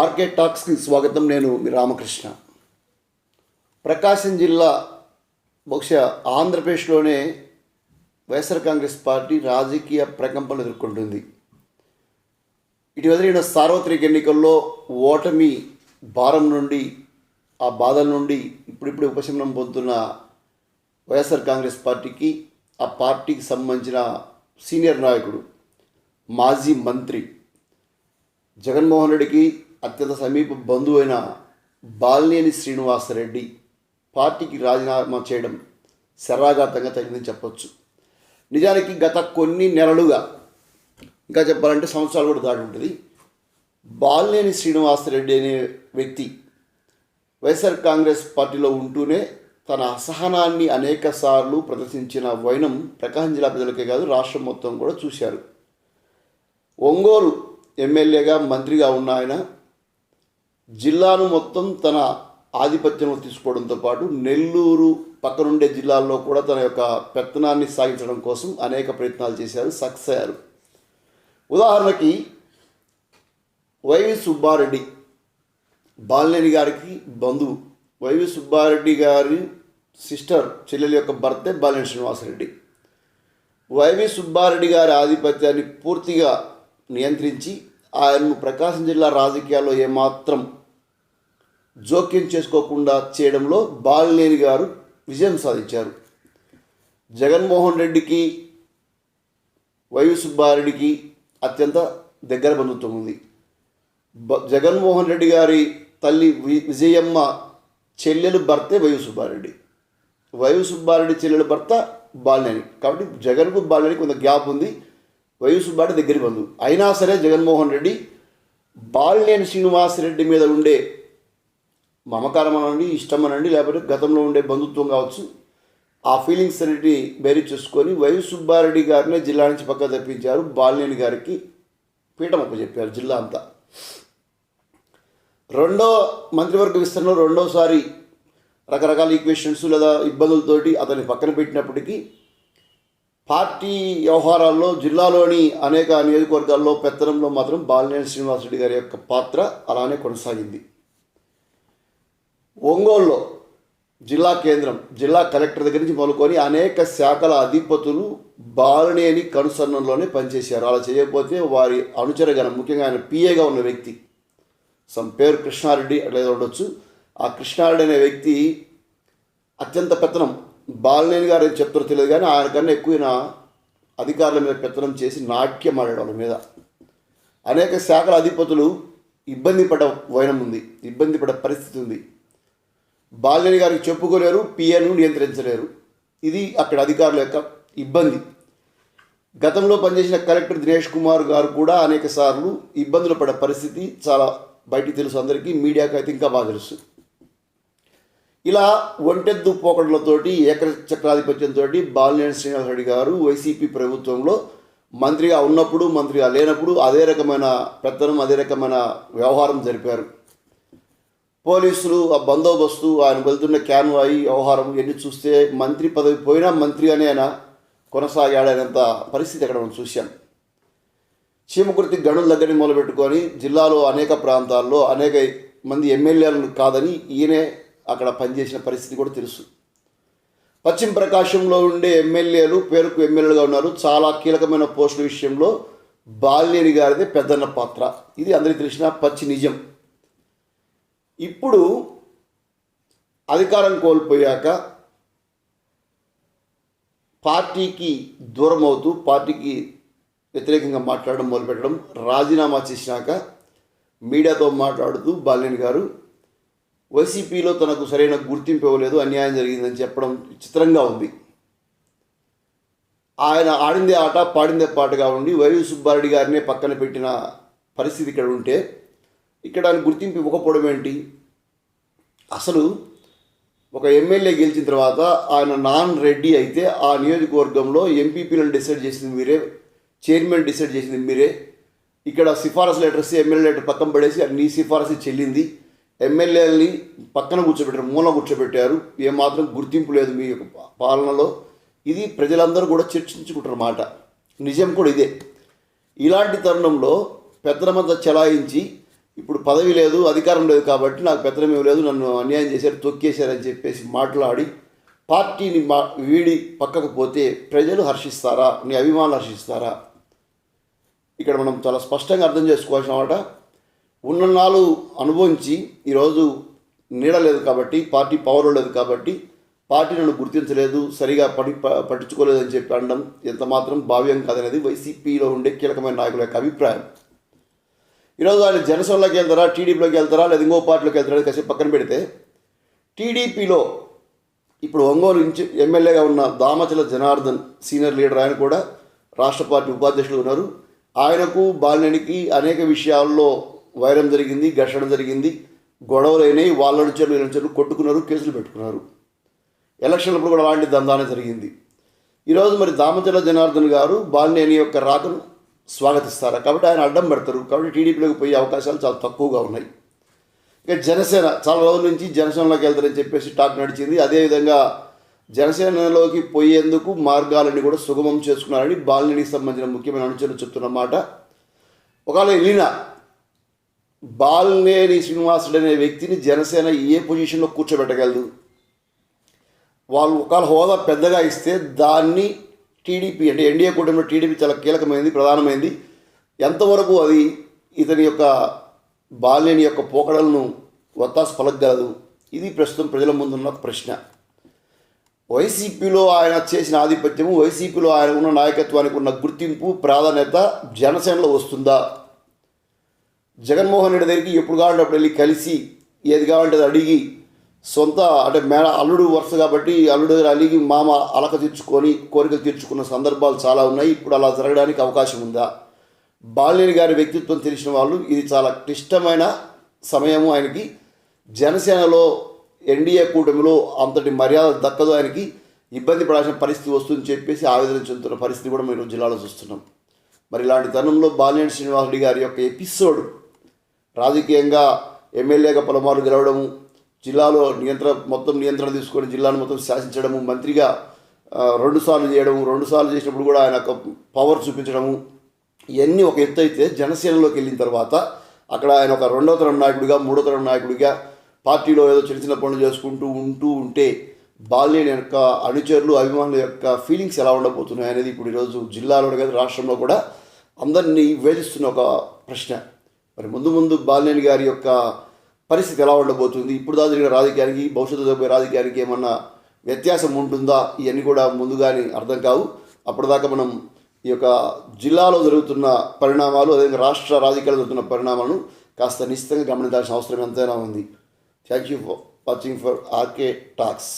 RK టాక్స్కి స్వాగతం నేను మీ రామకృష్ణ. ప్రకాశం జిల్లా బహుశా ఆంధ్రప్రదేశ్లోనే వైఎస్ఆర్ కాంగ్రెస్ పార్టీ రాజకీయ ప్రకంపనలు ఎదుర్కొంటుంది. ఇటీవల జరిగిన సార్వత్రిక ఎన్నికల్లో ఓటమి భారం నుండి ఆ బాధల నుండి ఇప్పుడిప్పుడు ఉపశమనం పొందుతున్న వైఎస్ఆర్ కాంగ్రెస్ పార్టీకి ఆ పార్టీకి సంబంధించిన సీనియర్ నాయకుడు మాజీ మంత్రి జగన్మోహన్ రెడ్డికి అత్యంత సమీప బంధువైన బాలినేని శ్రీనివాసరెడ్డి పార్టీకి రాజీనామా చేయడం శరాఘాతంగా తగినదని చెప్పొచ్చు. నిజానికి గత కొన్ని నెలలుగా ఇంకా చెప్పాలంటే సంవత్సరాలు కూడా దాటి ఉంటుంది. బాలినేని శ్రీనివాసరెడ్డి అనే వ్యక్తి వైఎస్ఆర్ కాంగ్రెస్ పార్టీలో ఉంటూనే తన అసహనాన్ని అనేక సార్లు ప్రదర్శించిన వైనం ప్రకాశం జిల్లా ప్రజలకే కాదు రాష్ట్రం మొత్తం కూడా చూశారు. ఒంగోలు ఎమ్మెల్యేగా మంత్రిగా ఉన్న ఆయన జిల్లాను మొత్తం తన ఆధిపత్యంలో తీసుకోవడంతో పాటు నెల్లూరు పక్కనుండే జిల్లాల్లో కూడా తన యొక్క పెత్తనాన్ని సాగించడం కోసం అనేక ప్రయత్నాలు చేశారు సక్సెస్ అయ్యారు. ఉదాహరణకి వైవి సుబ్బారెడ్డి బాలినేని గారికి బంధువు. వైవి సుబ్బారెడ్డి గారి సిస్టర్ చెల్లెల యొక్క భర్తే బాలినేని శ్రీనివాసరెడ్డి. వైవి సుబ్బారెడ్డి గారి ఆధిపత్యాన్ని పూర్తిగా నియంత్రించి ఆయన్ను ప్రకాశం జిల్లా రాజకీయాల్లో ఏమాత్రం జోక్యం చేసుకోకుండా చేయడంలో బాలినేని గారు విజయం సాధించారు. జగన్మోహన్ రెడ్డికి వైవి సుబ్బారెడ్డికి అత్యంత దగ్గర బంధుత్వం ఉంది. బ- జగన్మోహన్ రెడ్డి గారి తల్లి వి- విజయమ్మ చెల్లెలు భర్తే వైవి సుబ్బారెడ్డి. వైవి సుబ్బారెడ్డి చెల్లెలు భర్త బాలినేని. కాబట్టి జగన్కు బాలినేని కొంత గ్యాప్ ఉంది. వైవి సుబ్బారెడ్డి దగ్గర బంధువు. అయినా సరే జగన్మోహన్ రెడ్డి బాలినేని శ్రీనివాసరెడ్డి మీద ఉండే మమకారం అనండి ఇష్టం అనండి లేకపోతే గతంలో ఉండే బంధుత్వం కావచ్చు ఆ ఫీలింగ్స్ అన్నిటి బేరీ చేసుకొని వైవి సుబ్బారెడ్డి గారినే జిల్లా నుంచి పక్క తప్పించారు బాలినేని గారికి పీఠం చెప్పారు జిల్లా అంతా. రెండో మంత్రివర్గ విస్తరణలో రెండోసారి రకరకాల ఈక్వేషన్స్ లేదా ఇబ్బందులతోటి అతన్ని పక్కన పెట్టినప్పటికీ పార్టీ వ్యవహారాల్లో జిల్లాలోని అనేక నియోజకవర్గాల్లో పెత్తనంలో మాత్రం బాలినేని శ్రీనివాసరెడ్డి గారి యొక్క పాత్ర అలానే కొనసాగింది. ఒంగోలులో జిల్లా కేంద్రం జిల్లా కలెక్టర్ దగ్గర నుంచి మొదలుకొని అనేక శాఖల అధిపతులు బాలనేని కనుసరణలోనే పనిచేశారు. అలా చేయకపోతే వారి అనుచరగణం ముఖ్యంగా ఆయన పిఏగా ఉన్న వ్యక్తి సమ్ పేరు కృష్ణారెడ్డి అట్లా ఉండొచ్చు. ఆ కృష్ణారెడ్డి అనే వ్యక్తి అత్యంత పెత్తనం. బాలనేని గారు ఏం చెప్తారో తెలియదు కానీ ఆయన కన్నా ఎక్కువ అధికారుల మీద పెత్తనం చేసి నాట్యం ఆడాడు వాళ్ళ మీద. అనేక శాఖల అధిపతులు ఇబ్బంది పడ వైనం ఉంది ఇబ్బంది పడే పరిస్థితి ఉంది. బాలినేని గారికి చెప్పుకోలేరు పిఎను నియంత్రించలేరు. ఇది అక్కడ అధికారుల యొక్క ఇబ్బంది. గతంలో పనిచేసిన కలెక్టర్ దినేష్ కుమార్ గారు కూడా అనేక సార్లు ఇబ్బందులు పడే పరిస్థితి చాలా బయటికి తెలుసు అందరికీ మీడియాకి అయితే ఇంకా బాగా తెలుసు. ఇలా ఒంటెద్దు పోకడలతోటి ఏకచక్రాధిపత్యంతో బాలినేని శ్రీనివాసరెడ్డి గారు వైసీపీ ప్రభుత్వంలో మంత్రిగా ఉన్నప్పుడు మంత్రిగా లేనప్పుడు అదే రకమైన పెత్తనం అదే రకమైన వ్యవహారం జరిపారు. పోలీసులు ఆ బందోబస్తు ఆయన వెళ్తున్న క్యాన్వాయి వ్యవహారం ఇవన్నీ చూస్తే మంత్రి పదవి పోయినా మంత్రి అనే ఆయన కొనసాగాడనేంత పరిస్థితి అక్కడ మనం చూశాం. చీమకుర్తి గనుల దగ్గర మొదలుపెట్టుకొని జిల్లాలో అనేక ప్రాంతాల్లో అనేక మంది ఎమ్మెల్యేలను కాదని ఈయనే అక్కడ పనిచేసిన పరిస్థితి కూడా తెలుసు. పశ్చిమ ప్రకాశంలో ఉండే ఎమ్మెల్యేలు పేరుకు ఎమ్మెల్యేలుగా ఉన్నారు. చాలా కీలకమైన పోస్టుల విషయంలో బాలినేని గారిదే పెద్దన్న పాత్ర. ఇది అందరికీ తెలిసిన పచ్చి నిజం. ఇప్పుడు అధికారం కోల్పోయాక పార్టీకి దూరం అవుతూ పార్టీకి వ్యతిరేకంగా మాట్లాడడం మొదలుపెట్టడం రాజీనామా చేసినాక మీడియాతో మాట్లాడుతూ బాలినేని గారు వైసీపీలో తనకు సరైన గుర్తింపు ఇవ్వలేదు అన్యాయం జరిగిందని చెప్పడం చిత్రంగా ఉంది. ఆయన ఆడిందే ఆట పాడిందే పాటగా ఉండి వైవి సుబ్బారెడ్డి గారినే పక్కన పెట్టిన పరిస్థితి ఇక్కడ ఉంటే ఇక్కడ ఆయన గుర్తింపు ఇవ్వకపోవడం ఏంటి? అసలు ఒక ఎమ్మెల్యే గెలిచిన తర్వాత ఆయన నాన్ రెడ్డి అయితే ఆ నియోజకవర్గంలో ఎంపీపీలను డిసైడ్ చేసింది మీరే చైర్మన్ డిసైడ్ చేసింది మీరే. ఇక్కడ సిఫారసు లెటర్స్ ఎమ్మెల్యే లెటర్ పక్కన పడేసి నీ సిఫారసు చెల్లింది. ఎమ్మెల్యేలని పక్కన కూర్చోబెట్టారు మూల కూర్చోబెట్టారు. ఏమాత్రం గుర్తింపు లేదు మీ యొక్క పాలనలో. ఇది ప్రజలందరూ కూడా చర్చించుకుంటారు మాట నిజం కూడా ఇదే. ఇలాంటి తరుణంలో పెద్దల మధ్య చెలాయించి ఇప్పుడు పదవి లేదు అధికారం లేదు కాబట్టి నాకు పెత్తనమేమి లేదు నన్ను అన్యాయం చేశారు తొక్కేశారని చెప్పేసి మాట్లాడి పార్టీని మా వీడి పక్కకు పోతే ప్రజలు హర్షిస్తారా నీ అభిమానులు హర్షిస్తారా? ఇక్కడ మనం చాలా స్పష్టంగా అర్థం చేసుకోవాల్సిన మాట ఉన్ననాళ్ళు అనుభవించి ఈరోజు నీడలేదు కాబట్టి పార్టీ పవర్ లేదు కాబట్టి పార్టీ నన్ను గుర్తించలేదు సరిగా పడి ప- పట్టించుకోలేదని చెప్పి అనడం ఎంత మాత్రం భావ్యం కాదనేది వైసీపీలో ఉండే కీలకమైన నాయకుల యొక్క అభిప్రాయం. ఈరోజు ఆయన జనసేనలోకి వెళ్తారా టీడీపీలోకి వెళ్తారా లేదా ఇంకో పార్టీలోకి వెళ్తారా కాసేపు పక్కన పెడితే టీడీపీలో ఇప్పుడు ఒంగోలు ఇంచు ఎమ్మెల్యేగా ఉన్న దామచల జనార్దన్ సీనియర్ లీడర్ ఆయన కూడా రాష్ట్ర పార్టీ ఉపాధ్యక్షులు ఉన్నారు. ఆయనకు బాలినేనికి అనేక విషయాల్లో వైరం జరిగింది ఘర్షణ జరిగింది. గొడవలు అయినాయి వాళ్ళ నుంచి వీళ్ళ నుంచి కొట్టుకున్నారు కేసులు పెట్టుకున్నారు. ఎలక్షన్లప్పుడు కూడా అలాంటి దందానే జరిగింది. ఈరోజు మరి దామచల జనార్దన్ గారు బాలినేని యొక్క రాకను స్వాగతిస్తారా? కాబట్టి ఆయన అడ్డం పెడతారు. కాబట్టి టీడీపీలోకి పోయే అవకాశాలు చాలా తక్కువగా ఉన్నాయి. ఇక జనసేన చాలా రోజుల నుంచి జనసేనలోకి వెళ్తారని చెప్పేసి టాక్ నడిచింది. అదేవిధంగా జనసేనలోకి పోయేందుకు మార్గాలన్నీ కూడా సుగమం చేసుకున్నారని బాలినేనికి సంబంధించిన ముఖ్యమైన అనుచరులు చెప్తున్నమాట. ఒకవేళ వెళ్ళిన బాలినేని శ్రీనివాసుడు అనే వ్యక్తిని జనసేన ఏ పొజిషన్లో కూర్చోబెట్టగలదు? వాళ్ళు ఒకవేళ హోదా పెద్దగా ఇస్తే దాన్ని టీడీపీ అంటే ఎన్డీఏ కూటమిలో టీడీపీ చాలా కీలకమైనది ప్రధానమైనది ఎంతవరకు అది ఇతని యొక్క బాల్యని యొక్క పోకడలను వత్తాసు పలకగలదు? ఇది ప్రస్తుతం ప్రజల ముందున్న ప్రశ్న. వైసీపీలో ఆయన చేసిన ఆధిపత్యము వైసీపీలో ఆయన ఉన్న నాయకత్వానికి ఉన్న గుర్తింపు ప్రాధాన్యత జనసేనలో వస్తుందా? జగన్మోహన్ రెడ్డి దగ్గరికి ఎప్పుడు కావాలంటే అప్పుడు వెళ్ళి కలిసి ఏది కావాలంటే అది అడిగి సొంత అంటే మేడ అల్లుడు వరుస కాబట్టి అల్లుడు దగ్గర అలిగి మామ అలక తీర్చుకొని కోరికలు తీర్చుకున్న సందర్భాలు చాలా ఉన్నాయి. ఇప్పుడు అలా జరగడానికి అవకాశం ఉందా? బాలినేని గారి వ్యక్తిత్వం తెలిసిన వాళ్ళు ఇది చాలా క్లిష్టమైన సమయము ఆయనకి. జనసేనలో ఎన్డీఏ కూటమిలో అంతటి మర్యాద దక్కదు ఆయనకి. ఇబ్బంది పడాల్సిన పరిస్థితి వస్తుందని చెప్పేసి ఆవేదన చెందుతున్న పరిస్థితి కూడా మేము జిల్లాలో చూస్తున్నాం. మరి ఇలాంటి తరుణంలో బాలినేని శ్రీనివాసరెడ్డి గారి యొక్క ఎపిసోడ్ రాజకీయంగా ఎమ్మెల్యేగా పలుమార్లు గెలవడము జిల్లాలో నియంత్రణ మొత్తం నియంత్రణ తీసుకొని జిల్లాను మొత్తం శాసించడము మంత్రిగా రెండు రెండుసార్లు చేయడము రెండుసార్లు చేసినప్పుడు కూడా ఆయన ఒక పవర్ చూపించడము ఇవన్నీ ఒక ఎత్తు అయితే జనసేనలోకి వెళ్ళిన తర్వాత అక్కడ ఆయన ఒక రెండో తరం నాయకుడిగా మూడో తరం నాయకుడిగా పార్టీలో ఏదో చిన్న చిన్న పనులు చేసుకుంటూ ఉంటూ ఉంటే బాల్యని యొక్క అనుచరులు అభిమానుల యొక్క ఫీలింగ్స్ ఎలా ఉండబోతున్నాయి అనేది ఇప్పుడు ఈరోజు జిల్లాలో కాదు రాష్ట్రంలో కూడా అందరినీ వేధిస్తున్న ఒక ప్రశ్న. మరి ముందు ముందు బాలినేని గారి యొక్క పరిస్థితి ఎలా ఉండబోతుంది? ఇప్పుడు దాకా జరిగిన రాజకీయానికి భవిష్యత్తు జరిగే రాజకీయానికి ఏమన్నా వ్యత్యాసం ఉంటుందా? ఇవన్నీ కూడా ముందుగానే అర్థం కావు. అప్పటిదాకా మనం ఈ యొక్క జిల్లాలో జరుగుతున్న పరిణామాలు అదేవిధంగా రాష్ట్ర రాజకీయాలు జరుగుతున్న పరిణామాలను కాస్త నిశ్చితంగా గమనించాల్సిన అవసరం ఎంతైనా ఉంది. Thank you for watching for RK Talks